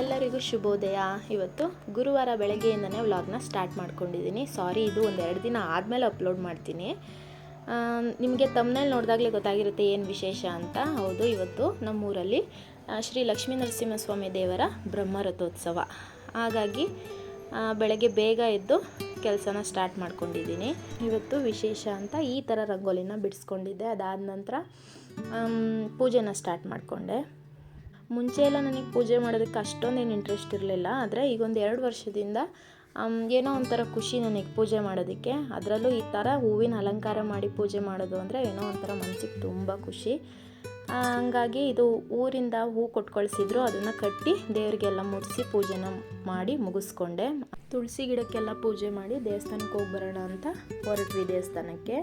ಎಲ್ಲರಿಗೂ ಶುಭೋದಯ. ಇವತ್ತು ಗುರುವಾರ ಬೆಳಗ್ಗೆಯಿಂದನೇ ವ್ಲಾಗ್ನ ಸ್ಟಾರ್ಟ್ ಮಾಡ್ಕೊಂಡಿದ್ದೀನಿ. ಸಾರಿ, ಇದು ಒಂದು ಎರಡು ದಿನ ಆದಮೇಲೆ ಅಪ್ಲೋಡ್ ಮಾಡ್ತೀನಿ. ನಿಮಗೆ ತಮ್ಮನೇಲಿ ನೋಡಿದಾಗಲೇ ಗೊತ್ತಾಗಿರುತ್ತೆ ಏನು ವಿಶೇಷ ಅಂತ. ಹೌದು, ಇವತ್ತು ನಮ್ಮೂರಲ್ಲಿ ಶ್ರೀ ಲಕ್ಷ್ಮೀ ನರಸಿಂಹಸ್ವಾಮಿ ದೇವರ ಬ್ರಹ್ಮರಥೋತ್ಸವ. ಹಾಗಾಗಿ ಬೆಳಗ್ಗೆ ಬೇಗ ಎದ್ದು ಕೆಲಸನ ಸ್ಟಾರ್ಟ್ ಮಾಡ್ಕೊಂಡಿದ್ದೀನಿ. ಇವತ್ತು ವಿಶೇಷ ಅಂತ ಈ ಥರ ರಂಗೋಲಿನ ಬಿಡಿಸ್ಕೊಂಡಿದ್ದೆ. ಅದಾದ ನಂತರ ಪೂಜೆನ ಸ್ಟಾರ್ಟ್ ಮಾಡಿಕೊಂಡೆ. ಮುಂಚೆ ಎಲ್ಲ ನನಗೆ ಪೂಜೆ ಮಾಡೋದಕ್ಕೆ ಅಷ್ಟೊಂದೇನು ಇಂಟ್ರೆಸ್ಟ್ ಇರಲಿಲ್ಲ. ಆದರೆ ಈಗ ಒಂದು ಎರಡು ವರ್ಷದಿಂದ ಏನೋ ಒಂಥರ ಖುಷಿ ನನಗೆ ಪೂಜೆ ಮಾಡೋದಕ್ಕೆ. ಅದರಲ್ಲೂ ಈ ಥರ ಹೂವಿನ ಅಲಂಕಾರ ಮಾಡಿ ಪೂಜೆ ಮಾಡೋದು ಅಂದರೆ ಏನೋ ಒಂಥರ ಮನಸ್ಸಿಗೆ ತುಂಬ ಖುಷಿ. ಹಂಗಾಗಿ ಇದು ಊರಿಂದ ಹೂ ಕೊಟ್ಕೊಳ್ಸಿದ್ರು. ಕಳಿಸಿದ್ರು ಅದನ್ನು ಕಟ್ಟಿ ದೇವರಿಗೆಲ್ಲ ಮುಡಿಸಿ ಪೂಜೆನ ಮಾಡಿ ಮುಗಿಸ್ಕೊಂಡೆ. ತುಳಸಿ ಗಿಡಕ್ಕೆಲ್ಲ ಪೂಜೆ ಮಾಡಿ ದೇವಸ್ಥಾನಕ್ಕೆ ಹೋಗಿ ಬರೋಣ ಅಂತ ಹೊರಟ್ವಿ ದೇವಸ್ಥಾನಕ್ಕೆ.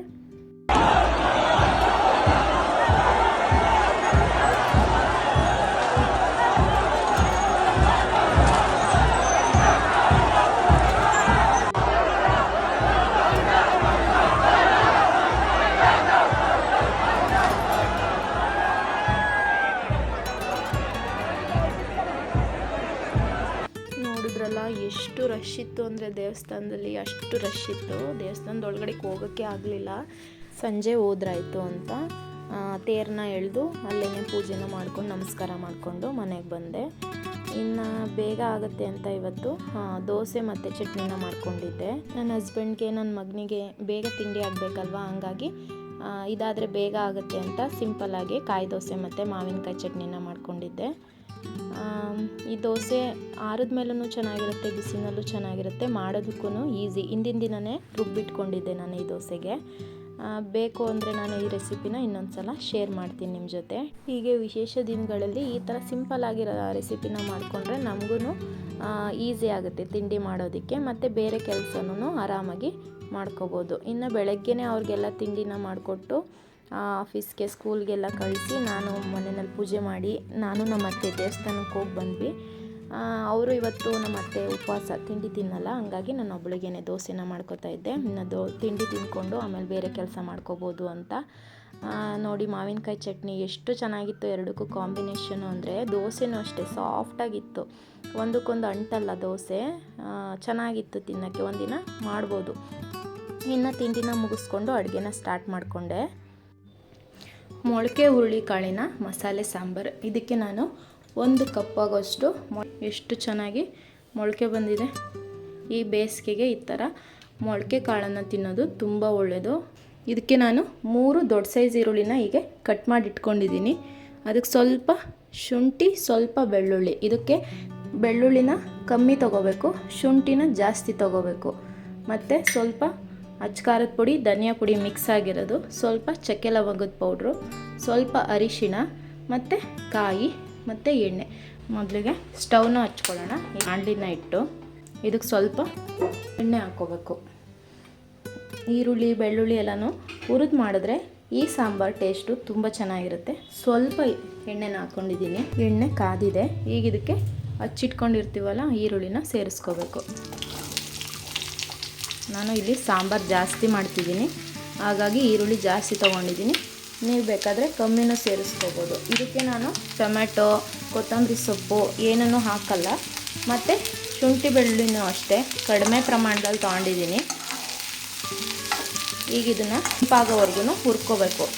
ರಶ್ ಇತ್ತು ಅಂದರೆ ದೇವಸ್ಥಾನದಲ್ಲಿ ಅಷ್ಟು ರಶ್ ಇತ್ತು. ದೇವಸ್ಥಾನದ ಒಳಗಡೆ ಹೋಗೋಕ್ಕೆ ಆಗಲಿಲ್ಲ. ಸಂಜೆ ಹೋದ್ರಾಯ್ತು ಅಂತ ತೇರನ್ನ ಎಳೆದು ಅಲ್ಲೇ ಪೂಜೆನ ಮಾಡ್ಕೊಂಡು ನಮಸ್ಕಾರ ಮಾಡಿಕೊಂಡು ಮನೆಗೆ ಬಂದೆ. ಇನ್ನು ಬೇಗ ಆಗುತ್ತೆ ಅಂತ ಇವತ್ತು ದೋಸೆ ಮತ್ತು ಚಟ್ನಿನ ಮಾಡ್ಕೊಂಡಿದ್ದೆ. ನನ್ನ ಹಸ್ಬೆಂಡ್ಗೆ ನನ್ನ ಮಗನಿಗೆ ಬೇಗ ತಿಂಡಿ ಆಗಬೇಕಲ್ವಾ? ಹಂಗಾಗಿ ಇದಾದರೆ ಬೇಗ ಆಗುತ್ತೆ ಅಂತ ಸಿಂಪಲ್ಲಾಗಿ ಕಾಯಿ ದೋಸೆ ಮತ್ತು ಮಾವಿನಕಾಯಿ ಚಟ್ನಿನ ಮಾಡ್ಕೊಂಡಿದ್ದೆ. ಈ ದೋಸೆ ಆರಿದ ಮೇಲೂ ಚೆನ್ನಾಗಿರುತ್ತೆ, ಬಿಸಿನಲ್ಲೂ ಚೆನ್ನಾಗಿರುತ್ತೆ. ಮಾಡೋದಕ್ಕೂ ಈಸಿ ಹಿಂದಿನ ದಿನವೇ ರುಬ್ಬಿಟ್ಕೊಂಡಿದ್ದೆ ನಾನು ಈ ದೋಸೆಗೆ. ಬೇಕು ಅಂದರೆ ನಾನು ಈ ರೆಸಿಪಿನ ಇನ್ನೊಂದು ಸಲ ಶೇರ್ ಮಾಡ್ತೀನಿ ನಿಮ್ಮ ಜೊತೆ. ಹೀಗೆ ವಿಶೇಷ ದಿನಗಳಲ್ಲಿ ಈ ಥರ ಸಿಂಪಲ್ ಆಗಿರೋ ರೆಸಿಪಿನ ಮಾಡಿಕೊಂಡ್ರೆ ನಮಗೂ ಈಸಿ ಆಗುತ್ತೆ ತಿಂಡಿ ಮಾಡೋದಕ್ಕೆ. ಮತ್ತು ಬೇರೆ ಕೆಲಸನೂ ಆರಾಮಾಗಿ ಮಾಡ್ಕೋಬೋದು. ಇನ್ನು ಬೆಳಗ್ಗೆನೇ ಅವ್ರಿಗೆಲ್ಲ ತಿಂಡಿನ ಮಾಡಿಕೊಟ್ಟು ಆಫೀಸ್ಗೆ ಸ್ಕೂಲ್ಗೆಲ್ಲ ಕಳಿಸಿ ನಾನು ಮನೆಯಲ್ಲಿ ಪೂಜೆ ಮಾಡಿ ನಾನು ನಮ್ಮ ಅತ್ತೆ ದೇವಸ್ಥಾನಕ್ಕೆ ಹೋಗಿ ಬಂದ್ವಿ. ಅವರು ಇವತ್ತು ನಮ್ಮ ಅತ್ತೆ ಉಪವಾಸ, ತಿಂಡಿ ತಿನ್ನಲ್ಲ, ಹಂಗಾಗಿ ನಾನು ಒಬ್ಳಿಗೇನೆ ದೋಸೆನ ಮಾಡ್ಕೋತಾ ಇದ್ದೆ. ಇನ್ನು ದೋ ತಿಂಡಿ ತಿಂದ್ಕೊಂಡು ಆಮೇಲೆ ಬೇರೆ ಕೆಲಸ ಮಾಡ್ಕೋಬೋದು ಅಂತ. ನೋಡಿ ಮಾವಿನಕಾಯಿ ಚಟ್ನಿ ಎಷ್ಟು ಚೆನ್ನಾಗಿತ್ತು ಎರಡಕ್ಕೂ ಕಾಂಬಿನೇಷನು ಅಂದರೆ ದೋಸೆನೂ ಅಷ್ಟೇ ಸಾಫ್ಟಾಗಿತ್ತು ಒಂದಕ್ಕೊಂದು ಅಂಟಲ್ಲ ದೋಸೆ ಚೆನ್ನಾಗಿತ್ತು ತಿನ್ನೋಕ್ಕೆ ಒಂದಿನ ಮಾಡ್ಬೋದು. ಇನ್ನು ತಿಂಡಿನ ಮುಗಿಸ್ಕೊಂಡು ಅಡುಗೆನ ಸ್ಟಾರ್ಟ್ ಮಾಡಿಕೊಂಡೆ. ಮೊಳಕೆ ಹುರುಳಿಕಾಳಿನ ಮಸಾಲೆ ಸಾಂಬಾರು. ಇದಕ್ಕೆ ನಾನು ಒಂದು ಕಪ್ಪಾಗೋಷ್ಟು ಮೊ- ಎಷ್ಟು ಚೆನ್ನಾಗಿ ಮೊಳಕೆ ಬಂದಿದೆ. ಈ ಬೇಸಿಗೆಗೆ ಈ ಥರ ಮೊಳಕೆ ಕಾಳನ್ನು ತಿನ್ನೋದು ತುಂಬ ಒಳ್ಳೆಯದು ಇದಕ್ಕೆ ನಾನು ಮೂರು ದೊಡ್ಡ ಸೈಜ್ ಈರುಳ್ಳಿನ ಹೀಗೆ ಕಟ್ ಮಾಡಿ ಇಟ್ಕೊಂಡಿದ್ದೀನಿ. ಅದಕ್ಕೆ ಸ್ವಲ್ಪ ಶುಂಠಿ, ಸ್ವಲ್ಪ ಬೆಳ್ಳುಳ್ಳಿ. ಇದಕ್ಕೆ ಬೆಳ್ಳುಳ್ಳಿನ ಕಮ್ಮಿ ತೊಗೋಬೇಕು, ಶುಂಠಿನ ಜಾಸ್ತಿ ತೊಗೋಬೇಕು. ಮತ್ತು ಸ್ವಲ್ಪ ಅಚ್ಕಾರದ ಪುಡಿ, ಧನಿಯಾ ಪುಡಿ ಮಿಕ್ಸ್ ಆಗಿರೋದು. ಸ್ವಲ್ಪ ಚಕ್ಕೆ ಲವಂಗದ ಪೌಡ್ರು ಸ್ವಲ್ಪ ಅರಿಶಿಣ, ಮತ್ತು ಕಾಯಿ, ಮತ್ತು ಎಣ್ಣೆ. ಮೊದಲಿಗೆ ಸ್ಟವ್ನ ಹಚ್ಕೊಳ್ಳೋಣ. ಬಾಣಲಿನ ಇಟ್ಟು ಇದಕ್ಕೆ ಸ್ವಲ್ಪ ಎಣ್ಣೆ ಹಾಕ್ಕೋಬೇಕು. ಈರುಳ್ಳಿ, ಬೆಳ್ಳುಳ್ಳಿ ಎಲ್ಲನೂ ಹುರಿದು ಮಾಡಿದ್ರೆ ಈ ಸಾಂಬಾರು ಟೇಸ್ಟು ತುಂಬ ಚೆನ್ನಾಗಿರುತ್ತೆ. ಸ್ವಲ್ಪ ಎಣ್ಣೆನ ಹಾಕ್ಕೊಂಡಿದ್ದೀನಿ ಎಣ್ಣೆ ಕಾದಿದೆ. ಈಗ ಇದಕ್ಕೆ ಹಚ್ಚಿಟ್ಕೊಂಡಿರ್ತೀವಲ್ಲ, ಈರುಳ್ಳಿನ ಸೇರಿಸ್ಕೋಬೇಕು. ನಾನು ಇಲ್ಲಿ ಸಾಂಬಾರು ಜಾಸ್ತಿ ಮಾಡ್ತಿದ್ದೀನಿ. ಹಾಗಾಗಿ ಈರುಳ್ಳಿ ಜಾಸ್ತಿ ತೊಗೊಂಡಿದ್ದೀನಿ. ನೀವು ಬೇಕಾದರೆ ಕಮ್ಮಿನೂ ಸೇರಿಸ್ಕೋಬೋದು. ಇದಕ್ಕೆ ನಾನು ಟೊಮೆಟೊ ಕೊತ್ತಂಬರಿ ಸೊಪ್ಪು ಏನನ್ನೂ ಹಾಕಲ್ಲ. ಮತ್ತು ಶುಂಠಿ ಬೆಳ್ಳುಳ್ಳಿನೂ ಅಷ್ಟೇ. ಕಡಿಮೆ ಪ್ರಮಾಣದಲ್ಲಿ ತೊಗೊಂಡಿದ್ದೀನಿ. ಈಗ ಇದನ್ನು ಪಾಗೋವರೆಗೂ ಹುರ್ಕೋಬೇಕು.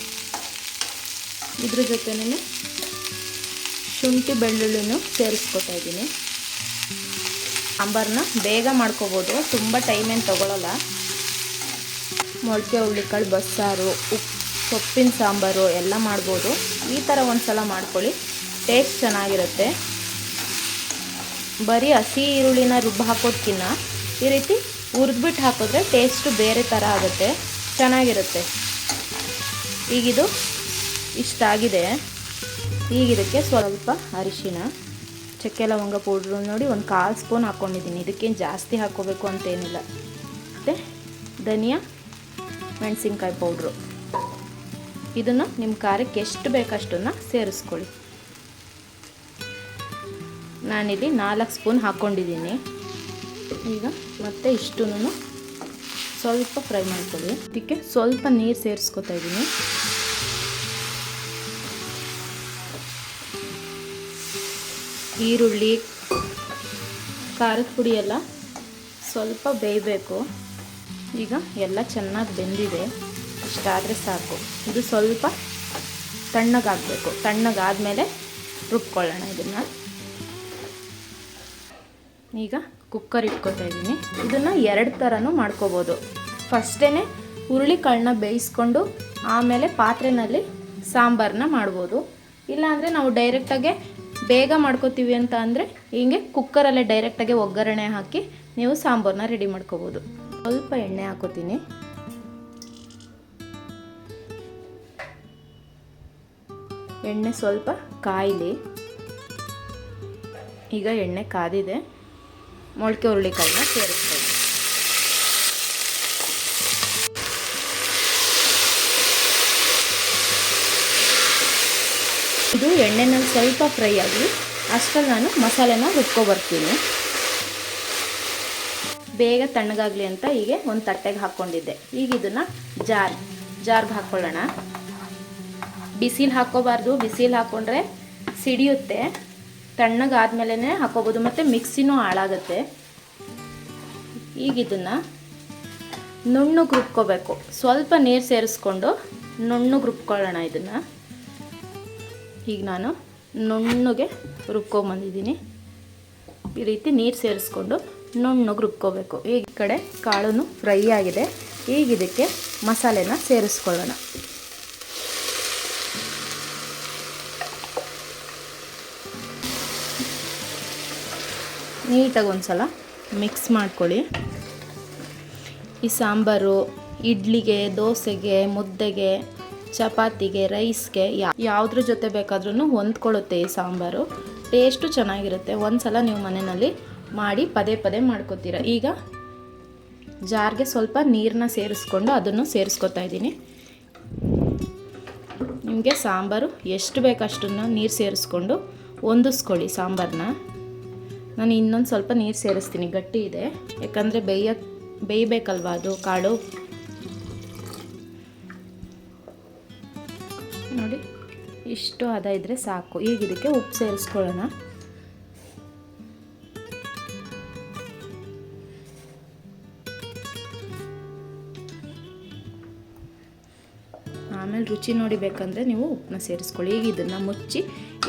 ಇದ್ರ ಜೊತೆನೇ ಶುಂಠಿ ಬೆಳ್ಳುಳ್ಳಿನೂ ಸೇರಿಸ್ಕೊತಾ ಇದ್ದೀನಿ. ಸಾಂಬಾರನ್ನ ಬೇಗ ಮಾಡ್ಕೋಬೋದು. ತುಂಬ ಟೈಮ್ ಏನು ತೊಗೊಳಲ್ಲ. ಮೊಳಕೆ ಹುಳ್ಳಿಕಾಳು ಬಸ್ಸಾರು ಉಪ್ಪು ಸೊಪ್ಪಿನ ಸಾಂಬಾರು ಎಲ್ಲ ಮಾಡ್ಬೋದು. ಈ ಥರ ಒಂದು ಸಲ ಮಾಡ್ಕೊಳ್ಳಿ. ಟೇಸ್ಟ್ ಚೆನ್ನಾಗಿರುತ್ತೆ. ಬರೀ ಹಸಿ ಈರುಳ್ಳಿನ ರುಬ್ಬ ಹಾಕೋದ್ಕಿನ್ನ ಈ ರೀತಿ ಹುರಿದ್ಬಿಟ್ಟು ಹಾಕಿದ್ರೆ ಟೇಸ್ಟು ಬೇರೆ ಥರ ಆಗುತ್ತೆ. ಚೆನ್ನಾಗಿರುತ್ತೆ. ಈಗಿದು ಇಷ್ಟಾಗಿದೆ. ಈಗ ಇದಕ್ಕೆ ಸ್ವಲ್ಪ ಅರಿಶಿನ ಚಕ್ಕೆ ಲವಂಗ ಪೌಡ್ರು ನೋಡಿ ಒಂದು ಕಾಲು ಸ್ಪೂನ್ ಹಾಕ್ಕೊಂಡಿದ್ದೀನಿ. ಇದಕ್ಕೇನು ಜಾಸ್ತಿ ಹಾಕ್ಕೋಬೇಕು ಅಂತೇನಿಲ್ಲ. ಮತ್ತು ಧನಿಯಾ, ಮೆಣಸಿನ್ಕಾಯಿ ಪೌಡ್ರು. ಇದನ್ನು ನಿಮ್ಮ ಖಾರಕ್ಕೆ ಎಷ್ಟು ಬೇಕಷ್ಟನ್ನು ಸೇರಿಸ್ಕೊಳ್ಳಿ. ನಾನಿಲ್ಲಿ ನಾಲ್ಕು ಸ್ಪೂನ್ ಹಾಕ್ಕೊಂಡಿದ್ದೀನಿ. ಈಗ ಮತ್ತೆ ಇಷ್ಟೂ ಸ್ವಲ್ಪ ಫ್ರೈ ಮಾಡ್ಕೊಳ್ಳಿ. ಇದಕ್ಕೆ ಸ್ವಲ್ಪ ನೀರು ಸೇರಿಸ್ಕೊತಾ ಇದ್ದೀನಿ. ಈರುಳ್ಳಿ, ಖಾರದ ಪುಡಿ ಎಲ್ಲ ಸ್ವಲ್ಪ ಬೇಯಬೇಕು. ಈಗ ಎಲ್ಲ ಚೆನ್ನಾಗಿ ಬೆಂದಿದೆ. ಇಷ್ಟಾದರೆ ಸಾಕು. ಇದು ಸ್ವಲ್ಪ ತಣ್ಣಗಾಗಬೇಕು. ತಣ್ಣಗಾದಮೇಲೆ ರುಬ್ಕೊಳ್ಳೋಣ ಇದನ್ನು. ಈಗ ಕುಕ್ಕರ್ ಇಟ್ಕೊತಾ ಇದ್ದೀನಿ. ಇದನ್ನು ಎರಡು ಥರನೂ ಮಾಡ್ಕೋಬೋದು. ಫಸ್ಟೇ ಹುರುಳಿಕಾಳನ್ನ ಬೇಯಿಸ್ಕೊಂಡು ಆಮೇಲೆ ಪಾತ್ರೆನಲ್ಲಿ ಸಾಂಬಾರನ್ನ ಮಾಡ್ಬೋದು. ಇಲ್ಲಾಂದರೆ ನಾವು ಡೈರೆಕ್ಟಾಗೆ ಬೇಗ ಮಾಡ್ಕೋತೀವಿ ಅಂತ ಅಂದರೆ ಹೀಗೆ ಕುಕ್ಕರಲ್ಲೇ ಡೈರೆಕ್ಟಾಗಿ ಒಗ್ಗರಣೆ ಹಾಕಿ ನೀವು ಸಾಂಬಾರನ್ನ ರೆಡಿ ಮಾಡ್ಕೋಬೋದು. ಸ್ವಲ್ಪ ಎಣ್ಣೆ ಹಾಕೋತೀನಿ. ಎಣ್ಣೆ ಸ್ವಲ್ಪ ಕಾಯಿಲಿ. ಈಗ ಎಣ್ಣೆ ಕಾದಿದೆ. ಮೊಳಕೆ ಹುರುಳಿಕಾಳನ್ನ ಸೇರಿಸ್ಕೊಳ್ಳಿ ಎಣ್ಣೆನಲ್ಲಿ ಸ್ವಲ್ಪ ಫ್ರೈ ಆಗಲಿ ಅಷ್ಟರಲ್ಲಿ ನಾನು ಮಸಾಲೆನ ರುಬ್ಕೊಬರ್ತೀನಿ. ಬೇಗ ತಣ್ಣಗಾಗಲಿ ಅಂತ ಹೀಗೆ ಒಂದು ತಟ್ಟೆಗೆ ಹಾಕ್ಕೊಂಡಿದ್ದೆ. ಈಗ ಇದನ್ನು ಜಾರ್, ಜಾರ್ಗೆ ಹಾಕ್ಕೊಳ್ಳೋಣ. ಬಿಸಿಲು ಹಾಕ್ಕೋಬಾರ್ದು. ಬಿಸಿಲು ಹಾಕ್ಕೊಂಡ್ರೆ ಸಿಡಿಯುತ್ತೆ. ತಣ್ಣಗಾದ್ಮೇಲೆ ಹಾಕೋಬೋದು ಮತ್ತು ಮಿಕ್ಸಿನೂ ಹಾಳಾಗುತ್ತೆ. ಈಗ ಇದನ್ನು ನುಣ್ಣಗೆ ರುಬ್ಕೋಬೇಕು. ಸ್ವಲ್ಪ ನೀರು ಸೇರಿಸ್ಕೊಂಡು ನುಣ್ಣಗೆ ರುಬ್ಕೊಳ್ಳೋಣ ಇದನ್ನು. ಈಗ ನಾನು ನುಣ್ಣಗೆ ರುಬ್ಕೊಂಬಂದಿದ್ದೀನಿ. ಈ ರೀತಿ ನೀರು ಸೇರಿಸ್ಕೊಂಡು ನುಣ್ಣಗೆ ರುಬ್ಕೋಬೇಕು. ಈ ಕಡೆ ಕಾಳು ಫ್ರೈ ಆಗಿದೆ. ಈಗ ಇದಕ್ಕೆ ಮಸಾಲೆನ ಸೇರಿಸ್ಕೊಳ್ಳೋಣ. ನೀಟಾಗಿ ಒಂದು ಸಲ ಮಿಕ್ಸ್ ಮಾಡ್ಕೊಳ್ಳಿ. ಈ ಸಾಂಬಾರು, ಇಡ್ಲಿಗೆ, ದೋಸೆಗೆ, ಮುದ್ದೆಗೆ ಚಪಾತಿಗೆ, ರೈಸ್ಗೆ ಯಾವುದ್ರ ಜೊತೆ ಬೇಕಾದ್ರೂ ಹೊಂದ್ಕೊಳ್ಳುತ್ತೆ ಈ ಸಾಂಬಾರು. ಟೇಸ್ಟು ಚೆನ್ನಾಗಿರುತ್ತೆ. ಒಂದು ಸಲ ನೀವು ಮನೆಯಲ್ಲಿ ಮಾಡಿ ಪದೇ ಪದೇ ಮಾಡ್ಕೋತೀರ. ಈಗ ಜಾರ್ಗೆ ಸ್ವಲ್ಪ ನೀರನ್ನ ಸೇರಿಸ್ಕೊಂಡು ಅದನ್ನು ಸೇರಿಸ್ಕೊತಾ ಇದ್ದೀನಿ. ನಿಮಗೆ ಸಾಂಬಾರು ಎಷ್ಟು ಬೇಕಷ್ಟನ್ನು ನೀರು ಸೇರಿಸ್ಕೊಂಡು ಹೊಂದಿಸ್ಕೊಳ್ಳಿ ಸಾಂಬಾರನ್ನ ನಾನು ಇನ್ನೊಂದು ಸ್ವಲ್ಪ ನೀರು ಸೇರಿಸ್ತೀನಿ. ಗಟ್ಟಿ ಇದೆ. ಯಾಕಂದರೆ ಬೇಯ, ಬೇಯಬೇಕಲ್ವಾ ಅದು? ಕಾಳು? ನೋಡಿ, ಇಷ್ಟು ಹದ ಇದ್ದರೆ ಸಾಕು. ಈಗ ಇದಕ್ಕೆ ಉಪ್ಪು ಸೇರಿಸ್ಕೊಳ್ಳೋಣ. ಆಮೇಲೆ ರುಚಿ ನೋಡಿ ಬೇಕಂದರೆ ನೀವು ಉಪ್ಪನ್ನ ಸೇರಿಸ್ಕೊಳ್ಳಿ. ಈಗ ಇದನ್ನು ಮುಚ್ಚಿ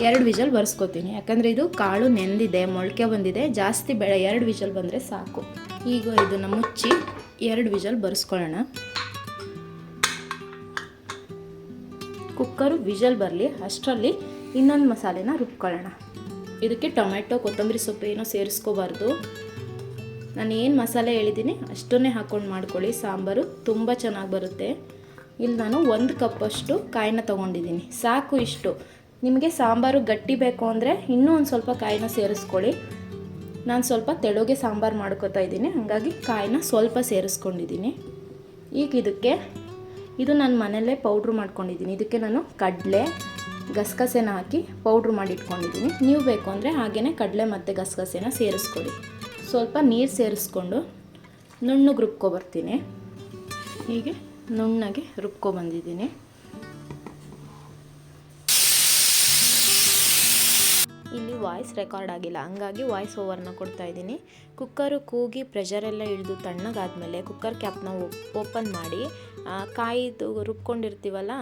ಎರಡು ವಿಜಲ್ ಬರ್ಸ್ಕೊತೀನಿ. ಯಾಕಂದರೆ ಇದು ಕಾಳು ನೆಂದಿದೆ, ಮೊಳಕೆ ಬಂದಿದೆ, ಜಾಸ್ತಿ ಬೆಳೆ ಎರಡು ವಿಜಲ್ ಬಂದರೆ ಸಾಕು. ಈಗ ಇದನ್ನು ಮುಚ್ಚಿ ಎರಡು ವಿಜಲ್ ಬರ್ಸ್ಕೊಳ್ಳೋಣ. ಕುಕ್ಕರು, ವಿಜಲ್ ಬರಲಿ, ಅಷ್ಟರಲ್ಲಿ ಇನ್ನೊಂದು ಮಸಾಲೆನ ರುಬ್ಕೊಳ್ಳೋಣ. ಇದಕ್ಕೆ ಟೊಮೆಟೊ ಕೊತ್ತಂಬರಿ ಸೊಪ್ಪು ಏನೋ ಸೇರಿಸ್ಕೋಬಾರ್ದು. ನಾನು ಏನು ಮಸಾಲೆ ಹೇಳಿದ್ದೀನಿ ಅಷ್ಟನ್ನೇ ಹಾಕ್ಕೊಂಡು ಮಾಡ್ಕೊಳ್ಳಿ. ಸಾಂಬಾರು ತುಂಬ ಚೆನ್ನಾಗಿ ಬರುತ್ತೆ. ಇಲ್ಲಿ ನಾನು ಒಂದು ಕಪ್ಪಷ್ಟು ಕಾಯಿನ ತೊಗೊಂಡಿದ್ದೀನಿ ಸಾಕು ಇಷ್ಟು. ನಿಮಗೆ ಸಾಂಬಾರು ಗಟ್ಟಿ ಬೇಕು ಅಂದರೆ ಇನ್ನೂ ಒಂದು ಸ್ವಲ್ಪ ಕಾಯಿನ ಸೇರಿಸ್ಕೊಳ್ಳಿ. ನಾನು ಸ್ವಲ್ಪ ತೆಳುಗೆ ಸಾಂಬಾರು ಮಾಡ್ಕೋತಾ ಇದ್ದೀನಿ, ಹಾಗಾಗಿ ಕಾಯಿನ ಸ್ವಲ್ಪ ಸೇರಿಸ್ಕೊಂಡಿದ್ದೀನಿ ಈಗ ಇದಕ್ಕೆ ಇದು ನಾನು ಮನೆಯಲ್ಲೇ ಪೌಡ್ರ್ ಮಾಡ್ಕೊಂಡಿದ್ದೀನಿ. ಇದಕ್ಕೆ ನಾನು ಕಡಲೆ, ಗಸಗಸೆನ ಹಾಕಿ ಪೌಡ್ರ್ ಮಾಡಿ ಇಟ್ಕೊಂಡಿದ್ದೀನಿ ನೀವು ಬೇಕು ಅಂದರೆ ಹಾಗೆಯೇ ಕಡಲೆ ಮತ್ತು ಗಸಗಸೆನ ಸೇರಿಸ್ಕೊಡಿ. ಸ್ವಲ್ಪ ನೀರು ಸೇರಿಸ್ಕೊಂಡು ನುಣ್ಣಗೆ ರುಬ್ಕೊಬರ್ತೀನಿ ಹೀಗೆ ನುಣ್ಣಗೆ ರುಬ್ಕೊಬಂದಿದ್ದೀನಿ ಇಲ್ಲಿ ವಾಯ್ಸ್ ರೆಕಾರ್ಡ್ ಆಗಿಲ್ಲ. ಹಂಗಾಗಿ ವಾಯ್ಸ್ ಓವರ್ನ ಕೊಡ್ತಾ ಇದ್ದೀನಿ. ಕುಕ್ಕರು ಕೂಗಿ ಪ್ರೆಷರೆಲ್ಲ ಇಳಿದು ತಣ್ಣಗಾದಮೇಲೆ ಕುಕ್ಕರ್ ಕ್ಯಾಪ್ನ ಓಪನ್ ಮಾಡಿ ಕಾಯಿದು ರುಬ್ಕೊಂಡಿರ್ತೀವಲ್ಲ,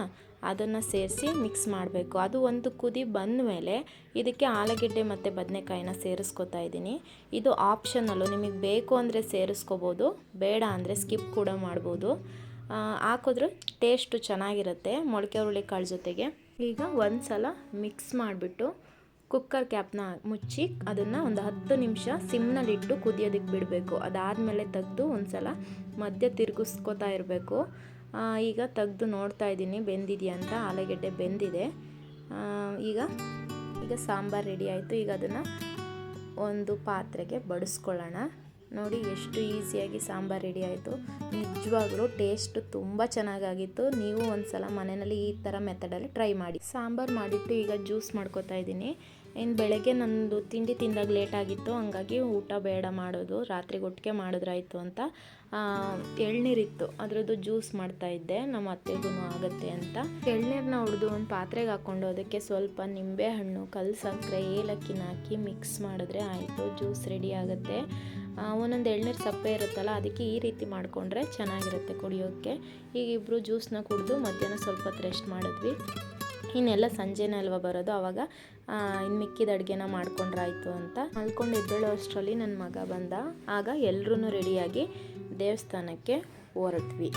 ಅದನ್ನು ಸೇರಿಸಿ ಮಿಕ್ಸ್ ಮಾಡಬೇಕು. ಅದು ಒಂದು ಕುದಿ ಬಂದ ಮೇಲೆ ಇದಕ್ಕೆ ಆಲೂಗೆಡ್ಡೆ ಮತ್ತು ಬದನೆಕಾಯಿನ ಸೇರಿಸ್ಕೊತಾ ಇದ್ದೀನಿ. ಇದು ಆಪ್ಷನಲ್ಲು ನಿಮಗೆ ಬೇಕು ಅಂದರೆ ಸೇರಿಸ್ಕೋಬೋದು, ಬೇಡ ಅಂದರೆ ಸ್ಕಿಪ್ ಕೂಡ ಮಾಡ್ಬೋದು. ಹಾಕಿದ್ರೆ ಟೇಸ್ಟು ಚೆನ್ನಾಗಿರುತ್ತೆ ಮೊಳಕೆ ಹುರುಳಿಕಾಳು ಜೊತೆಗೆ. ಈಗ ಒಂದು ಸಲ ಮಿಕ್ಸ್ ಮಾಡಿಬಿಟ್ಟು ಕುಕ್ಕರ್ ಕ್ಯಾಪ್ನ ಮುಚ್ಚಿ ಅದನ್ನು ಒಂದು ಹತ್ತು ನಿಮಿಷ ಸಿಮ್ನಲ್ಲಿಟ್ಟು ಕುದಿಯೋದಕ್ಕೆ ಬಿಡಬೇಕು. ಅದಾದಮೇಲೆ ತೆಗೆದು ಒಂದು ಸಲ ಮಧ್ಯ ತಿರುಗಿಸ್ಕೋತಾ ಇರಬೇಕು. ಈಗ ತೆಗೆದು ನೋಡ್ತಾ ಇದ್ದೀನಿ, ಬೆಂದಿದೆಯಾ ಅಂತ ಆಲೂಗೆಡ್ಡೆ ಬೆಂದಿದೆ. ಈಗ ಈಗ ಸಾಂಬಾರು ರೆಡಿ ಆಯಿತು. ಈಗ ಅದನ್ನು ಒಂದು ಪಾತ್ರೆಗೆ ಬಡಿಸ್ಕೊಳ್ಳೋಣ. ನೋಡಿ, ಎಷ್ಟು ಈಸಿಯಾಗಿ ಸಾಂಬಾರು ರೆಡಿ ಆಯಿತು. ನಿಜವಾಗ್ಲೂ ಟೇಸ್ಟು ತುಂಬ ಚೆನ್ನಾಗಾಗಿತ್ತು. ನೀವು ಒಂದು ಸಲ ಮನೆಯಲ್ಲಿ ಈ ಥರ ಮೆಥಡಲ್ಲಿ ಟ್ರೈ ಮಾಡಿ. ಸಾಂಬಾರು ಮಾಡಿಟ್ಟು ಈಗ ಜ್ಯೂಸ್ ಮಾಡ್ಕೋತಾ ಇದ್ದೀನಿ. ಇನ್ನು ಬೆಳಗ್ಗೆ ನಂದು ತಿಂಡಿ ತಿಂದಾಗ ಲೇಟ್ ಆಗಿತ್ತು, ಹಂಗಾಗಿ ಊಟ ಬೇಡ ಮಾಡೋದು, ರಾತ್ರಿಗೆ ಒಟ್ಟಿಗೆ ಮಾಡಿದ್ರಾಯ್ತು ಅಂತ ಎಳ್ನೀರಿತ್ತು ಅದರದ್ದು ಜ್ಯೂಸ್ ಮಾಡ್ತಾ ಇದ್ದೆ, ನಮ್ಮ ಅತ್ತೆಗೂ ಆಗುತ್ತೆ ಅಂತ. ಎಳ್ನೀರನ್ನ ಹೊಡೆದು ಒಂದು ಪಾತ್ರೆಗೆ ಹಾಕ್ಕೊಂಡು ಅದಕ್ಕೆ ಸ್ವಲ್ಪ ನಿಂಬೆ ಹಣ್ಣು ಕಲ್ ಸಕ್ಕರೆ ಏಲಕ್ಕಿನ ಹಾಕಿ ಮಿಕ್ಸ್ ಮಾಡಿದ್ರೆ ಆಯಿತು, ಜ್ಯೂಸ್ ರೆಡಿ ಆಗುತ್ತೆ. ಒಂದೊಂದು ಎಳ್ನೀರು ಸಪ್ಪೆ ಇರುತ್ತಲ್ಲ, ಅದಕ್ಕೆ ಈ ರೀತಿ ಮಾಡಿಕೊಂಡ್ರೆ ಚೆನ್ನಾಗಿರುತ್ತೆ ಕುಡಿಯೋಕ್ಕೆ. ಈಗ ಇಬ್ಬರು ಜ್ಯೂಸ್ನ ಕುಡಿದು ಮಧ್ಯಾಹ್ನ ಸ್ವಲ್ಪ ಹೊತ್ತು ರೆಸ್ಟ್ ಮಾಡಿದ್ವಿ. ಇನ್ನೆಲ್ಲ ಸಂಜೆನೇ ಅಲ್ವಾ ಬರೋದು? ಆವಾಗ ಇನ್ನು ಮಿಕ್ಕಿದ ಅಡುಗೆನ ಮಾಡ್ಕೊಂಡ್ರಾಯ್ತು ಅಂತ. ಮಲ್ಕೊಂಡು ಎದ್ದೇಳೋ ಅಷ್ಟರಲ್ಲಿ ನನ್ನ ಮಗ ಬಂದ. ಆಗ ಎಲ್ಲರೂ ರೆಡಿಯಾಗಿ ದೇವಸ್ಥಾನಕ್ಕೆ ಹೊರಟ್ವಿ.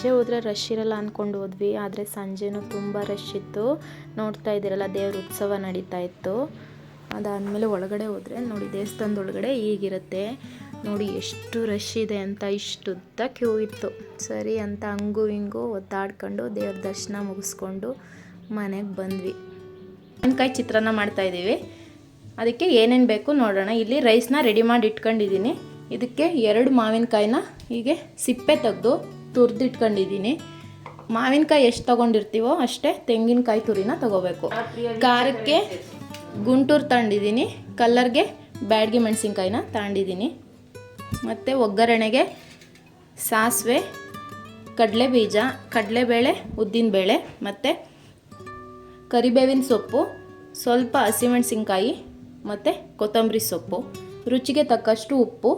ಸಂಜೆ ಹೋದ್ರೆ ರಶ್ ಇರಲ್ಲ ಅಂದ್ಕೊಂಡು ಹೋದ್ವಿ, ಆದರೆ ಸಂಜೆನೂ ತುಂಬ ರಶ್ ಇತ್ತು. ನೋಡ್ತಾ ಇದ್ದೀರಲ್ಲ, ದೇವ್ರ ಉತ್ಸವ ನಡೀತಾ ಇತ್ತು. ಅದಾದಮೇಲೆ ಒಳಗಡೆ ಹೋದರೆ ನೋಡಿ ದೇವಸ್ಥಾನದ ಒಳಗಡೆ ಹೀಗಿರುತ್ತೆ. ನೋಡಿ, ಎಷ್ಟು ರಶ್ ಇದೆ ಅಂತ, ಇಷ್ಟುದ್ದ ಕ್ಯೂ ಇತ್ತು. ಸರಿ ಅಂತ ಹಂಗೂ ಹಿಂಗು ಒದ್ದಾಡ್ಕೊಂಡು ದೇವ್ರ ದರ್ಶನ ಮುಗಿಸ್ಕೊಂಡು ಮನೆಗೆ ಬಂದ್ವಿ. ಮಾವಿನಕಾಯಿ ಚಿತ್ರಾನ್ನ ಮಾಡ್ತಾ ಇದ್ದೀವಿ. ಅದಕ್ಕೆ ಏನೇನು ಬೇಕು ನೋಡೋಣ. ಇಲ್ಲಿ ರೈಸ್ನ ರೆಡಿ ಮಾಡಿ ಇಟ್ಕೊಂಡಿದ್ದೀನಿ. ಇದಕ್ಕೆ ಎರಡು ಮಾವಿನಕಾಯಿನ ಹೀಗೆ ಸಿಪ್ಪೆ ತೆಗೆದು ತುರಿದಿಟ್ಕೊಂಡಿದ್ದೀನಿ. ಮಾವಿನಕಾಯಿ ಎಷ್ಟು ತೊಗೊಂಡಿರ್ತೀವೋ ಅಷ್ಟೇ ತೆಂಗಿನಕಾಯಿ ತುರಿನ ತಗೋಬೇಕು. ಖಾರಕ್ಕೆ ಗುಂಟೂರು ತಗೊಂಡಿದ್ದೀನಿ ಕಲ್ಲರ್ಗೆ ಬ್ಯಾಡ್ಗೆ ಮೆಣಸಿನ್ಕಾಯಿನ ತಗೊಂಡಿದ್ದೀನಿ ಮತ್ತು ಒಗ್ಗರಣೆಗೆ ಸಾಸಿವೆ ಕಡಲೆ ಬೀಜ ಕಡಲೆಬೇಳೆ, ಉದ್ದಿನಬೇಳೆ ಮತ್ತು ಕರಿಬೇವಿನ ಸೊಪ್ಪು, ಸ್ವಲ್ಪ ಹಸಿಮೆಣಸಿನ್ಕಾಯಿ ಮತ್ತು ಕೊತ್ತಂಬರಿ ಸೊಪ್ಪು, ರುಚಿಗೆ ತಕ್ಕಷ್ಟು ಉಪ್ಪು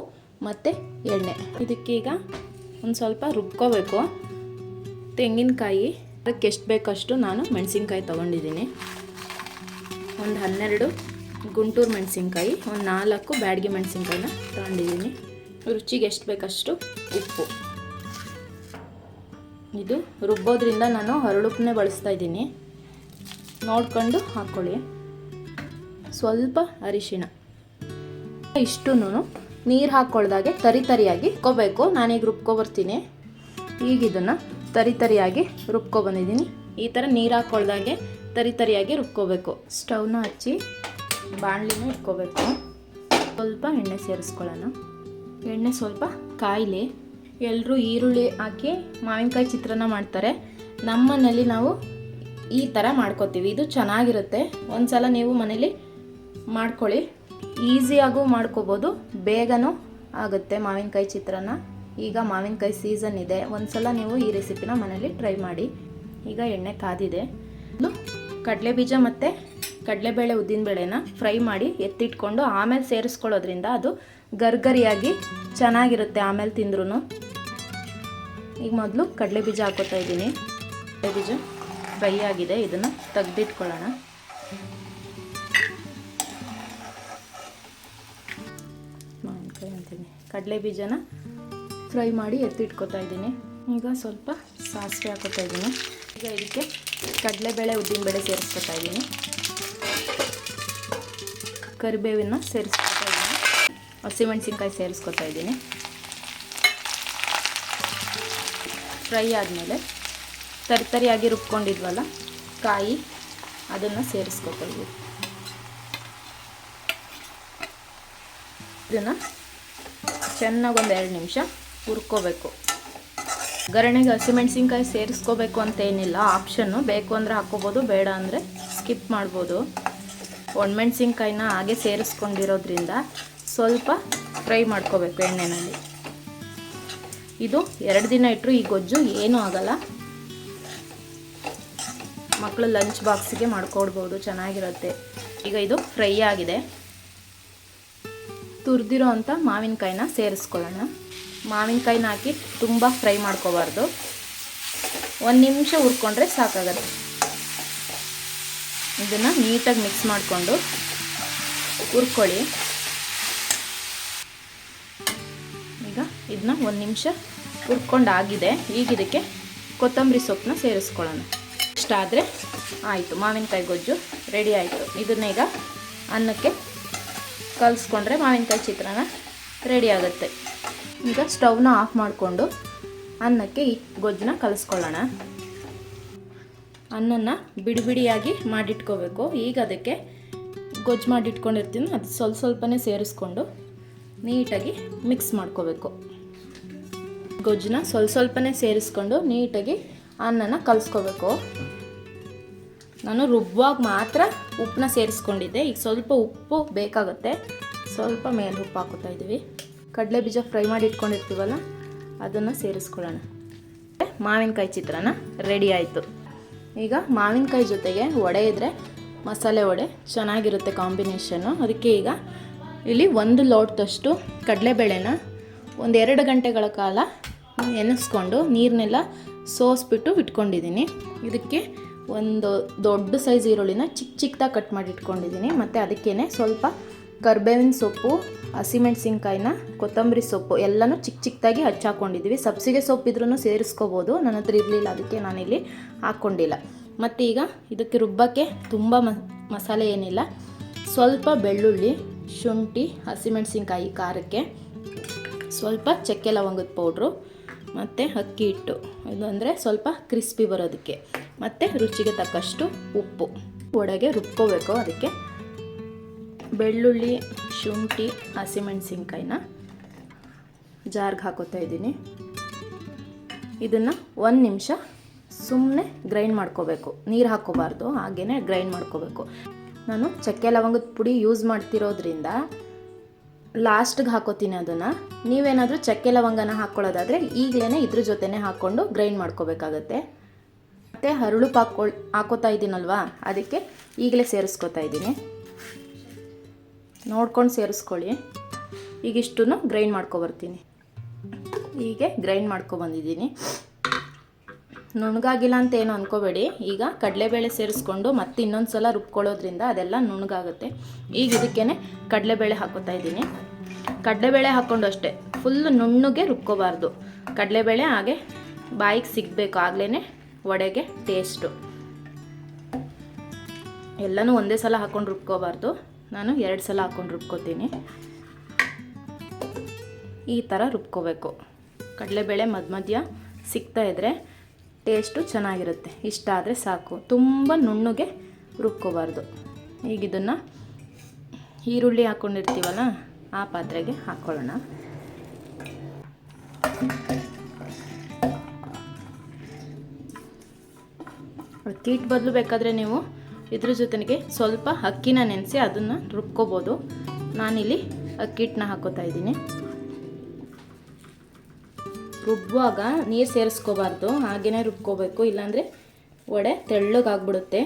ಮತ್ತು ಎಣ್ಣೆ. ಇದಕ್ಕೀಗ ಒಂದು ಸ್ವಲ್ಪ ರುಬ್ಕೋಬೇಕು. ತೆಂಗಿನಕಾಯಿ, ಅದಕ್ಕೆ ಎಷ್ಟು ಬೇಕಷ್ಟು ನಾನು ಮೆಣಸಿನ್ಕಾಯಿ ತೊಗೊಂಡಿದ್ದೀನಿ. ಒಂದು ಹನ್ನೆರಡು ಗುಂಟೂರು ಮೆಣಸಿನ್ಕಾಯಿ, ಒಂದು ನಾಲ್ಕು ಬ್ಯಾಡಿಗೆ ಮೆಣಸಿನ್ಕಾಯಿನ ತೊಗೊಂಡಿದ್ದೀನಿ. ರುಚಿಗೆ ಎಷ್ಟು ಬೇಕಷ್ಟು ಉಪ್ಪು. ಇದು ರುಬ್ಬೋದ್ರಿಂದ ನಾನು ಹರಳುಪ್ಪನ್ನೇ ಬಳಸ್ತಾ ಇದ್ದೀನಿ. ನೋಡ್ಕೊಂಡು ಹಾಕ್ಕೊಳ್ಳಿ ಸ್ವಲ್ಪ ಅರಿಶಿಣ. ಇಷ್ಟು ನೀರು ಹಾಕ್ಕೊಳ್ದಾಗೆ ತರಿ ತರಿಯಾಗಿ ರುಬ್ಕೋಬೇಕು. ನಾನೀಗ ರುಬ್ಕೊಬರ್ತೀನಿ. ಈಗ ಇದನ್ನು ತರಿ ತರಿಯಾಗಿ ರುಬ್ಕೊಬಂದಿದ್ದೀನಿ ಈ ಥರ ನೀರು ಹಾಕ್ಕೊಳ್ದಾಗೆ ತರಿ ತರಿಯಾಗಿ ರುಬ್ಕೋಬೇಕು. ಸ್ಟವ್ನ ಹಚ್ಚಿ ಬಾಣಲಿನ ಇಟ್ಕೋಬೇಕು. ಸ್ವಲ್ಪ ಎಣ್ಣೆ ಸೇರಿಸ್ಕೊಳ್ಳೋಣ. ಎಣ್ಣೆ ಸ್ವಲ್ಪ ಕಾಯಿಲೆ. ಎಲ್ಲರೂ ಈರುಳ್ಳಿ ಹಾಕಿ ಮಾವಿನಕಾಯಿ ಚಿತ್ರಾನ್ನ ಮಾಡ್ತಾರೆ. ನಮ್ಮನೇಲಿ ನಾವು ಈ ಥರ ಮಾಡ್ಕೋತೀವಿ. ಇದು ಚೆನ್ನಾಗಿರುತ್ತೆ. ಒಂದು ಸಲ ನೀವು ಮನೇಲಿ ಮಾಡ್ಕೊಳ್ಳಿ. ಈಸಿಯಾಗೂ ಮಾಡ್ಕೋಬೋದು. ಬೇಗನೂ ಆಗುತ್ತೆ ಮಾವಿನಕಾಯಿ ಚಿತ್ರಾನ್ನ. ಈಗ ಮಾವಿನಕಾಯಿ ಸೀಸನ್ ಇದೆ. ಒಂದ್ಸಲ ನೀವು ಈ ರೆಸಿಪಿನ ಮನೇಲಿ ಟ್ರೈ ಮಾಡಿ. ಈಗ ಎಣ್ಣೆ ಕಾದಿದೆ. ಕಡಲೆ ಬೀಜ ಮತ್ತು ಕಡಲೆಬೇಳೆ ಉದ್ದಿನಬೇಳೆನ ಫ್ರೈ ಮಾಡಿ ಎತ್ತಿಟ್ಕೊಂಡು ಆಮೇಲೆ ಸೇರಿಸ್ಕೊಳ್ಳೋದ್ರಿಂದ ಅದು ಗರ್ಗರಿಯಾಗಿ ಚೆನ್ನಾಗಿರುತ್ತೆ ಆಮೇಲೆ ತಿಂದ್ರೂ ಈಗ ಮೊದಲು ಕಡಲೆ ಬೀಜ ಹಾಕೋತಾ ಇದ್ದೀನಿ. ಕಡಲೆ ಬೀಜ ಫ್ರೈ ಆಗಿದೆ. ಇದನ್ನು ತೆಗೆದಿಟ್ಕೊಳ್ಳೋಣ. ಕಡಲೆ ಬೀಜನ ಫ್ರೈ ಮಾಡಿ ಎತ್ತಿಟ್ಕೊತಾ ಇದ್ದೀನಿ. ಈಗ ಸ್ವಲ್ಪ ಸಾಸಿವೆ ಹಾಕೋತಾ ಇದ್ದೀನಿ. ಈಗ ಇದಕ್ಕೆ ಕಡಲೆಬೇಳೆ ಉದ್ದಿನಬೇಳೆ ಸೇರಿಸ್ಕೊತಾ ಇದ್ದೀನಿ. ಕರಿಬೇವಿನ ಸೇರಿಸ್ಕೊತಾ ಇದ್ದೀನಿ. ಹಸಿಮೆಣಸಿನ್ಕಾಯಿ ಸೇರಿಸ್ಕೊತಾ ಇದ್ದೀನಿ. ಫ್ರೈ ಆದಮೇಲೆ ತರಿತರಿಯಾಗಿ ರುಬ್ಕೊಂಡಿದ್ವಲ್ಲ, ಕಾಯಿ ಅದನ್ನು ಸೇರಿಸ್ಕೊತಾ ಇದ್ದೀವಿ ಇದನ್ನು ಚೆನ್ನಾಗಿ ಒಂದು ಎರಡು ನಿಮಿಷ ಹುರ್ಕೋಬೇಕು. ಒಗ್ಗರಣೆಗೆ ಹಸಿಮೆಣ್ಸಿನ್ಕಾಯಿ ಸೇರಿಸ್ಕೋಬೇಕು ಅಂತ ಏನಿಲ್ಲ ಆಪ್ಷನ್ನು ಬೇಕು ಅಂದರೆ ಹಾಕ್ಕೋಬೋದು, ಬೇಡ ಅಂದರೆ ಸ್ಕಿಪ್ ಮಾಡ್ಬೋದು. ಒಣಮೆಣ್ಸಿನ್ಕಾಯಿನ ಹಾಗೆ ಸೇರಿಸ್ಕೊಂಡಿರೋದ್ರಿಂದ ಸ್ವಲ್ಪ ಫ್ರೈ ಮಾಡ್ಕೋಬೇಕು ಎಣ್ಣೆನಲ್ಲಿ. ಇದು ಎರಡು ದಿನ ಇಟ್ಟರು ಈ ಗೊಜ್ಜು ಏನೂ ಆಗಲ್ಲ. ಮಕ್ಕಳು ಲಂಚ್ ಬಾಕ್ಸಿಗೆ ಮಾಡ್ಕೊಡ್ಬೋದು, ಚೆನ್ನಾಗಿರುತ್ತೆ. ಈಗ ಇದು ಫ್ರೈ ಆಗಿದೆ. ತುರಿದಿರೋ ಅಂಥ ಮಾವಿನಕಾಯಿನ ಸೇರಿಸ್ಕೊಳ್ಳೋಣ. ಮಾವಿನಕಾಯಿನ ಹಾಕಿ ತುಂಬ ಫ್ರೈ ಮಾಡ್ಕೋಬಾರ್ದು. ಒಂದು ನಿಮಿಷ ಹುರ್ಕೊಂಡ್ರೆ ಸಾಕಾಗತ್ತೆ. ಇದನ್ನು ನೀಟಾಗಿ ಮಿಕ್ಸ್ ಮಾಡಿಕೊಂಡು ಹುರ್ಕೊಳ್ಳಿ. ಈಗ ಇದನ್ನ ಒಂದು ನಿಮಿಷ ಹುರ್ಕೊಂಡಾಗಿದೆ. ಈಗ ಇದಕ್ಕೆ ಕೊತ್ತಂಬರಿ ಸೊಪ್ಪನ್ನ ಸೇರಿಸ್ಕೊಳ್ಳೋಣ. ಇಷ್ಟಾದರೆ ಆಯಿತು, ಮಾವಿನಕಾಯಿ ಗೊಜ್ಜು ರೆಡಿ ಆಯಿತು. ಇದನ್ನ ಈಗ ಅನ್ನಕ್ಕೆ ಕಲಿಸ್ಕೊಂಡ್ರೆ ಮಾವಿನಕಾಯಿ ಚಿತ್ರಾನ್ನ ರೆಡಿ ಆಗುತ್ತೆ. ಈಗ ಸ್ಟವ್ನ ಆಫ್ ಮಾಡಿಕೊಂಡು ಅನ್ನಕ್ಕೆ ಈ ಗೊಜ್ಜನ್ನ ಕಲಿಸ್ಕೊಳ್ಳೋಣ. ಅನ್ನನ ಬಿಡಿ ಬಿಡಿಯಾಗಿ ಮಾಡಿಟ್ಕೋಬೇಕು. ಈಗ ಅದಕ್ಕೆ ಗೊಜ್ಜು ಮಾಡಿಟ್ಕೊಂಡಿರ್ತೀನಿ. ಅದು ಸ್ವಲ್ಪ ಸ್ವಲ್ಪನೇ ಸೇರಿಸ್ಕೊಂಡು ನೀಟಾಗಿ ಮಿಕ್ಸ್ ಮಾಡ್ಕೋಬೇಕು. ಗೊಜ್ಜನ್ನ ಸ್ವಲ್ಪ ಸ್ವಲ್ಪನೇ ಸೇರಿಸ್ಕೊಂಡು ನೀಟಾಗಿ ಅನ್ನನ ಕಲಿಸ್ಕೋಬೇಕು. ನಾನು ರುಬ್ಬುವಾಗ ಮಾತ್ರ ಉಪ್ಪನ್ನ ಸೇರಿಸ್ಕೊಂಡಿದ್ದೆ. ಈಗ ಸ್ವಲ್ಪ ಉಪ್ಪು ಬೇಕಾಗುತ್ತೆ. ಸ್ವಲ್ಪ ಮೇಲೆ ಉಪ್ಪು ಹಾಕೋತಾ ಇದ್ದೀವಿ. ಕಡಲೆ ಬೀಜ ಫ್ರೈ ಮಾಡಿ ಇಟ್ಕೊಂಡಿರ್ತೀವಲ್ಲ, ಅದನ್ನು ಸೇರಿಸ್ಕೊಳ್ಳೋಣ. ಮಾವಿನಕಾಯಿ ಚಿತ್ರಾನ್ನ ರೆಡಿ ಆಯಿತು. ಈಗ ಮಾವಿನಕಾಯಿ ಜೊತೆಗೆ ವಡೆ ಇದ್ದರೆ ಮಸಾಲೆ ವಡೆ ಚೆನ್ನಾಗಿರುತ್ತೆ ಕಾಂಬಿನೇಷನ್ನು. ಅದಕ್ಕೆ ಈಗ ಇಲ್ಲಿ ಒಂದು ಲೋಟದಷ್ಟು ಕಡಲೆಬೇಳೆನ ಒಂದು ಎರಡು ಗಂಟೆಗಳ ಕಾಲ ನೆನೆಸ್ಕೊಂಡು ನೀರನ್ನೆಲ್ಲ ಸೋಸ್ಬಿಟ್ಟು ಇಟ್ಕೊಂಡಿದ್ದೀನಿ. ಇದಕ್ಕೆ ಒಂದು ದೊಡ್ಡ ಸೈಜ್ ಈರುಳ್ಳಿನ ಚಿಕ್ಕ ಚಿಕ್ಕದಾಗಿ ಕಟ್ ಮಾಡಿ ಇಟ್ಕೊಂಡಿದ್ದೀನಿ ಮತ್ತು ಅದಕ್ಕೇ ಸ್ವಲ್ಪ ಕರ್ಬೇವಿನ ಸೊಪ್ಪು ಹಸಿಮೆಣ್ಸಿನ್ಕಾಯಿನ ಕೊತ್ತಂಬರಿ ಸೊಪ್ಪು ಎಲ್ಲನೂ ಚಿಕ್ಕ ಚಿಕ್ಕದಾಗಿ ಹಚ್ಚಾಕೊಂಡಿದ್ದೀವಿ ಸಬ್ಸಿಗೆ ಸೊಪ್ಪು ಇದ್ರೂ ಸೇರಿಸ್ಕೋಬೋದು. ನನ್ನ ಹತ್ರ ಇರಲಿಲ್ಲ, ಅದಕ್ಕೆ ನಾನಿಲ್ಲಿ ಹಾಕ್ಕೊಂಡಿಲ್ಲ. ಮತ್ತು ಈಗ ಇದಕ್ಕೆ ರುಬ್ಬಕ್ಕೆ ತುಂಬ ಮಸಾಲೆ ಏನಿಲ್ಲ. ಸ್ವಲ್ಪ ಬೆಳ್ಳುಳ್ಳಿ, ಶುಂಠಿ ಹಸಿಮೆಣ್ಸಿನ್ಕಾಯಿ ಖಾರಕ್ಕೆ ಸ್ವಲ್ಪ ಚಕ್ಕೆ ಲವಂಗದ ಪೌಡ್ರು ಮತ್ತು ಅಕ್ಕಿ ಹಿಟ್ಟು. ಇದು ಅಂದರೆ ಸ್ವಲ್ಪ ಕ್ರಿಸ್ಪಿ ಬರೋದಕ್ಕೆ. ಮತ್ತು ರುಚಿಗೆ ತಕ್ಕಷ್ಟು ಉಪ್ಪು. ಒಡೆಗೆ ರುಬ್ಕೋಬೇಕು ಅದಕ್ಕೆ ಬೆಳ್ಳುಳ್ಳಿ, ಶುಂಠಿ, ಹಸಿಮೆಣಸಿನ್ಕಾಯಿನ ಜಾರ್ಗೆ ಹಾಕೋತಾ ಇದ್ದೀನಿ. ಇದನ್ನು ಒಂದು ನಿಮಿಷ ಸುಮ್ಮನೆ ಗ್ರೈಂಡ್ ಮಾಡ್ಕೋಬೇಕು. ನೀರು ಹಾಕ್ಕೋಬಾರ್ದು ಹಾಗೇ ಗ್ರೈಂಡ್ ಮಾಡ್ಕೋಬೇಕು. ನಾನು ಚಕ್ಕೆ ಲವಂಗದ ಪುಡಿ ಯೂಸ್ ಮಾಡ್ತಿರೋದ್ರಿಂದ ಲಾಸ್ಟ್ಗೆ ಹಾಕೋತೀನಿ ಅದನ್ನು. ನೀವೇನಾದರೂ ಚಕ್ಕೆ ಲವಂಗನ ಹಾಕ್ಕೊಳ್ಳೋದಾದರೆ ಈಗಲೇ ಇದ್ರ ಜೊತೆನೇ ಹಾಕ್ಕೊಂಡು ಗ್ರೈಂಡ್ ಮಾಡ್ಕೋಬೇಕಾಗತ್ತೆ. ಮತ್ತು ಹರಳುಪ್ಪು ಹಾಕ್ಕೊಳ್ ಹಾಕೋತಾ ಇದ್ದೀನಲ್ವಾ ಅದಕ್ಕೆ ಈಗಲೇ ಸೇರಿಸ್ಕೊತಾ ಇದ್ದೀನಿ. ನೋಡ್ಕೊಂಡು ಸೇರಿಸ್ಕೊಳ್ಳಿ. ಈಗಿಷ್ಟು ಗ್ರೈಂಡ್ ಮಾಡ್ಕೊಬರ್ತೀನಿ ಹೀಗೆ ಗ್ರೈಂಡ್ ಮಾಡ್ಕೊಬಂದಿದ್ದೀನಿ ನುಣಗಾಗಿಲ್ಲ ಅಂತ ಏನು ಅಂದ್ಕೋಬೇಡಿ ಈಗ ಕಡಲೆಬೇಳೆ ಸೇರಿಸ್ಕೊಂಡು ಮತ್ತೆ ಇನ್ನೊಂದು ಸಲ ರುಬ್ಕೊಳ್ಳೋದ್ರಿಂದ ಅದೆಲ್ಲ ನುಣಗಾಗುತ್ತೆ. ಈಗ ಇದಕ್ಕೇ ಕಡಲೆಬೇಳೆ ಹಾಕೋತಾ ಇದ್ದೀನಿ. ಕಡಲೆಬೇಳೆ ಹಾಕ್ಕೊಂಡು ಅಷ್ಟೇ ಫುಲ್ ನುಣ್ಣಗೆ ರುಬ್ಕೋಬಾರ್ದು. ಕಡಲೆಬೇಳೆ ಹಾಗೆ ಬಾಯಿಗೆ ಸಿಗಬೇಕು ಆಗಲೇ ವಡೆಗೆ ಟೇಸ್ಟು ಎಲ್ಲನೂ ಒಂದೇ ಸಲ ಹಾಕ್ಕೊಂಡು ರುಬ್ಕೋಬಾರ್ದು. ನಾನು ಎರಡು ಸಲ ಹಾಕ್ಕೊಂಡು ರುಬ್ಕೋತೀನಿ. ಈ ಥರ ರುಬ್ಕೋಬೇಕು. ಕಡಲೆಬೇಳೆ ಮಧ್ಯ ಮಧ್ಯ ಸಿಗ್ತಾ ಇದ್ದರೆ ಟೇಸ್ಟು ಚೆನ್ನಾಗಿರುತ್ತೆ. ಇಷ್ಟ ಆದರೆ ಸಾಕು. ತುಂಬ ನುಣ್ಣಗೆ ರುಬ್ಕೋಬಾರ್ದು. ಈಗ ಇದನ್ನು ಈರುಳ್ಳಿ ಹಾಕ್ಕೊಂಡಿರ್ತೀವಲ್ಲ ಆ ಪಾತ್ರೆಗೆ ಹಾಕ್ಕೊಳ್ಳೋಣ ಅಕ್ಕಿ ಹಿಟ್ಟು ಬದಲು ಬೇಕಾದರೆ ನೀವು ಇದ್ರ ಜೊತೆಗೆ ಸ್ವಲ್ಪ ಅಕ್ಕಿನ ನೆನೆಸಿ ಅದನ್ನು ರುಬ್ಕೋಬೋದು. ನಾನಿಲ್ಲಿ ಅಕ್ಕಿ ಹಿಟ್ಟನ್ನ ಹಾಕೋತಾ ಇದ್ದೀನಿ. ರುಬ್ಬುವಾಗ ನೀರು ಸೇರಿಸ್ಕೋಬಾರ್ದು ಹಾಗೇ ರುಬ್ಕೋಬೇಕು. ಇಲ್ಲಾಂದರೆ ವಡೆ ತೆಳ್ಳಗಾಗ್ಬಿಡುತ್ತೆ.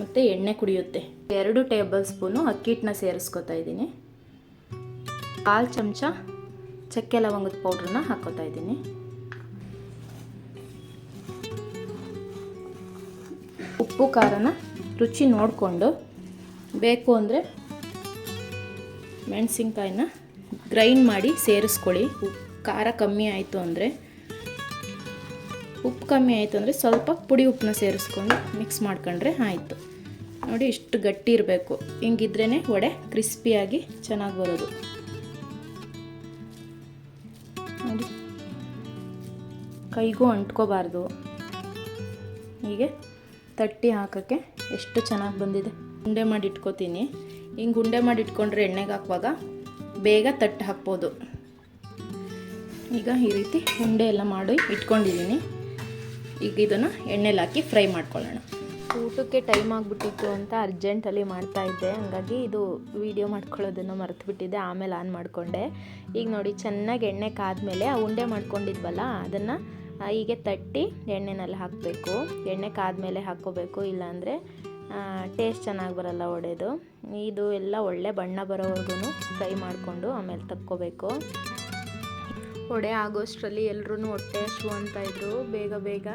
ಮತ್ತು ಎಣ್ಣೆ ಕುಡಿಯುತ್ತೆ. ಎರಡು ಟೇಬಲ್ ಸ್ಪೂನು ಅಕ್ಕಿ ಹಿಟ್ಟನ್ನ ಸೇರಿಸ್ಕೊತಾ ಇದ್ದೀನಿ. ಕಾಲು ಚಮಚ ಚಕ್ಕೆ ಲವಂಗದ ಪೌಡ್ರನ್ನ ಹಾಕೋತಾ ಇದ್ದೀನಿ. ಉಪ್ಪು, ಖಾರನ ರುಚಿ ನೋಡಿಕೊಂಡು ಬೇಕು ಅಂದರೆ ಮೆಣಸಿನ್ಕಾಯಿನ ಗ್ರೈಂಡ್ ಮಾಡಿ ಸೇರಿಸ್ಕೊಳ್ಳಿ. ಉಪ್ಪು ಖಾರ ಕಮ್ಮಿ ಆಯಿತು ಅಂದರೆ, ಉಪ್ಪು ಕಮ್ಮಿ ಆಯಿತು ಅಂದರೆ ಸ್ವಲ್ಪ ಪುಡಿ ಉಪ್ಪನ್ನ ಸೇರಿಸ್ಕೊಂಡು ಮಿಕ್ಸ್ ಮಾಡ್ಕೊಂಡ್ರೆ ಆಯಿತು. ನೋಡಿ ಇಷ್ಟು ಗಟ್ಟಿ ಇರಬೇಕು. ಹಿಂಗಿದ್ರೇ ವಡೆ ಕ್ರಿಸ್ಪಿಯಾಗಿ ಚೆನ್ನಾಗಿ ಬರೋದು. ನೋಡಿ. ಕೈಗೂ ಅಂಟ್ಕೋಬಾರ್ದು. ಹೀಗೆ ತಟ್ಟಿ ಹಾಕೋಕ್ಕೆ ಎಷ್ಟು ಚೆನ್ನಾಗಿ ಬಂದಿದೆ. ಉಂಡೆ ಮಾಡಿ ಇಟ್ಕೋತೀನಿ. ಹಿಂಗೆ ಉಂಡೆ ಮಾಡಿ ಇಟ್ಕೊಂಡ್ರೆ ಎಣ್ಣೆಗೆ ಹಾಕುವಾಗ ಬೇಗ ತಟ್ಟು ಹಾಕ್ಬೋದು. ಈಗ ಈ ರೀತಿ ಉಂಡೆ ಎಲ್ಲ ಮಾಡಿ ಇಟ್ಕೊಂಡಿದ್ದೀನಿ. ಈಗ ಇದನ್ನು ಎಣ್ಣೆಲಿ ಹಾಕಿ ಫ್ರೈ ಮಾಡ್ಕೊಳ್ಳೋಣ. ಊಟಕ್ಕೆ ಟೈಮ್ ಆಗಿಬಿಟ್ಟಿತ್ತು ಅಂತ ಅರ್ಜೆಂಟಲ್ಲಿ ಮಾಡ್ತಾ ಇದ್ದೆ. ಹಾಗಾಗಿ ಇದು ವಿಡಿಯೋ ಮಾಡ್ಕೊಳ್ಳೋದನ್ನು ಮರೆತುಬಿಟ್ಟಿದ್ದೆ. ಆಮೇಲೆ ಆನ್ ಮಾಡಿಕೊಂಡೆ. ಈಗ ನೋಡಿ, ಚೆನ್ನಾಗಿ ಎಣ್ಣೆ ಕಾದ್ಮೇಲೆ ಆ ಉಂಡೆ ಮಾಡ್ಕೊಂಡಿದ್ವಲ್ಲ, ಅದನ್ನು ಹೀಗೆ ತಟ್ಟಿ ಎಣ್ಣೆನಲ್ಲಿ ಹಾಕಬೇಕು. ಎಣ್ಣೆ ಕಾದ್ಮೇಲೆ ಹಾಕ್ಕೋಬೇಕು, ಇಲ್ಲಾಂದರೆ ಟೇಸ್ಟ್ ಚೆನ್ನಾಗಿ ಬರಲ್ಲ ಒಡೆದು. ಇದು ಎಲ್ಲ ಒಳ್ಳೆ ಬಣ್ಣ ಬರೋವರೆಗೂ ಫ್ರೈ ಮಾಡಿಕೊಂಡು ಆಮೇಲೆ ತಕ್ಕೋಬೇಕು. ಒಡೆ ಆಗೋಷ್ಟರಲ್ಲಿ ಎಲ್ಲರೂ ಹೊಟ್ಟೆ ಶೂ ಅಂತ ಇದ್ದರು ಬೇಗ ಬೇಗ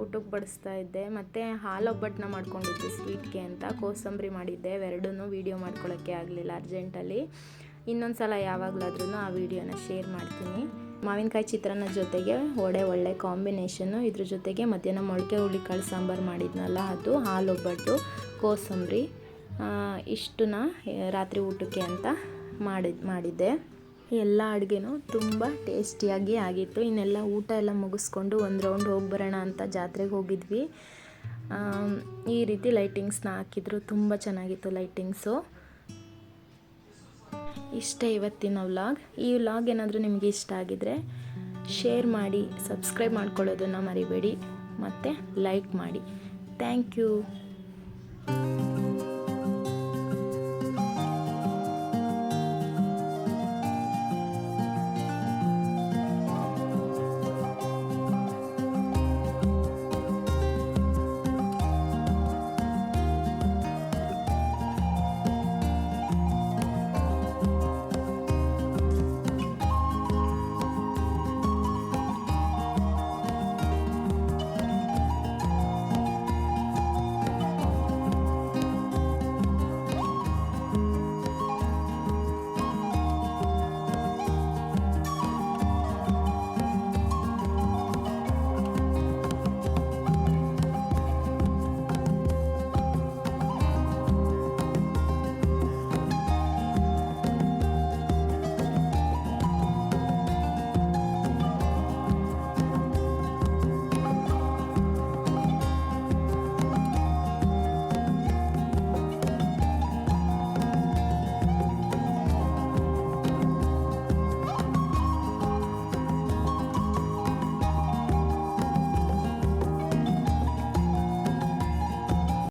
ಊಟಕ್ಕೆ ಬಡಿಸ್ತಾ ಇದ್ದೆ. ಮತ್ತು ಹಾಲು ಒಬ್ಬಟ್ಟನ್ನ ಮಾಡ್ಕೊಂಡಿದ್ದೆ ಸ್ವೀಟ್ಗೆ ಅಂತ. ಕೋಸಂಬರಿ ಮಾಡಿದ್ದೆ. ಎರಡನ್ನೂ ವೀಡಿಯೋ ಮಾಡ್ಕೊಳ್ಳೋಕ್ಕೆ ಆಗಲಿಲ್ಲ ಅರ್ಜೆಂಟಲ್ಲಿ ಇನ್ನೊಂದು ಸಲ ಯಾವಾಗಲಾದ್ರೂ ಆ ವಿಡಿಯೋನ ಶೇರ್ ಮಾಡ್ತೀನಿ. ಮಾವಿನಕಾಯಿ ಚಿತ್ರಾನ್ನ ಜೊತೆಗೆ ಒಡೆ ಒಳ್ಳೆ ಕಾಂಬಿನೇಷನ್ನು ಇದ್ರ ಜೊತೆಗೆ ಮಧ್ಯಾಹ್ನ ಮೊಳಕೆ ಹುಳಿಕಾಳು ಸಾಂಬಾರು ಮಾಡಿದ್ನಲ್ಲ ಅದು ಹಾಲು ಒಬ್ಬಟ್ಟು ಕೋಸಂಬರಿ ಇಷ್ಟನ್ನ ರಾತ್ರಿ ಊಟಕ್ಕೆ ಅಂತ ಮಾಡಿದ್, ಮಾಡಿದ್ದೆ. ಎಲ್ಲ ಅಡುಗೆನೂ ತುಂಬ ಟೇಸ್ಟಿಯಾಗಿ ಆಗಿತ್ತು. ಇನ್ನೆಲ್ಲ ಊಟ ಎಲ್ಲ ಮುಗಿಸ್ಕೊಂಡು ಒಂದು ರೌಂಡ್ ಹೋಗಿ ಬರೋಣ ಅಂತ ಜಾತ್ರೆಗೆ ಹೋಗಿದ್ವಿ. ಈ ರೀತಿ ಲೈಟಿಂಗ್ಸ್ನ ಹಾಕಿದ್ರು. ತುಂಬ ಚೆನ್ನಾಗಿತ್ತು ಲೈಟಿಂಗ್ಸು ಇಷ್ಟೇ ಇವತ್ತಿನ ವ್ಲಾಗ್. ಈ ವ್ಲಾಗ್ ಏನಾದರೂ ನಿಮಗೆ ಇಷ್ಟ ಆಗಿದರೆ ಶೇರ್ ಮಾಡಿ ಸಬ್ಸ್ಕ್ರೈಬ್ ಮಾಡ್ಕೊಳ್ಳೋದನ್ನು ಮರಿಬೇಡಿ. ಮತ್ತು ಲೈಕ್ ಮಾಡಿ. Thank you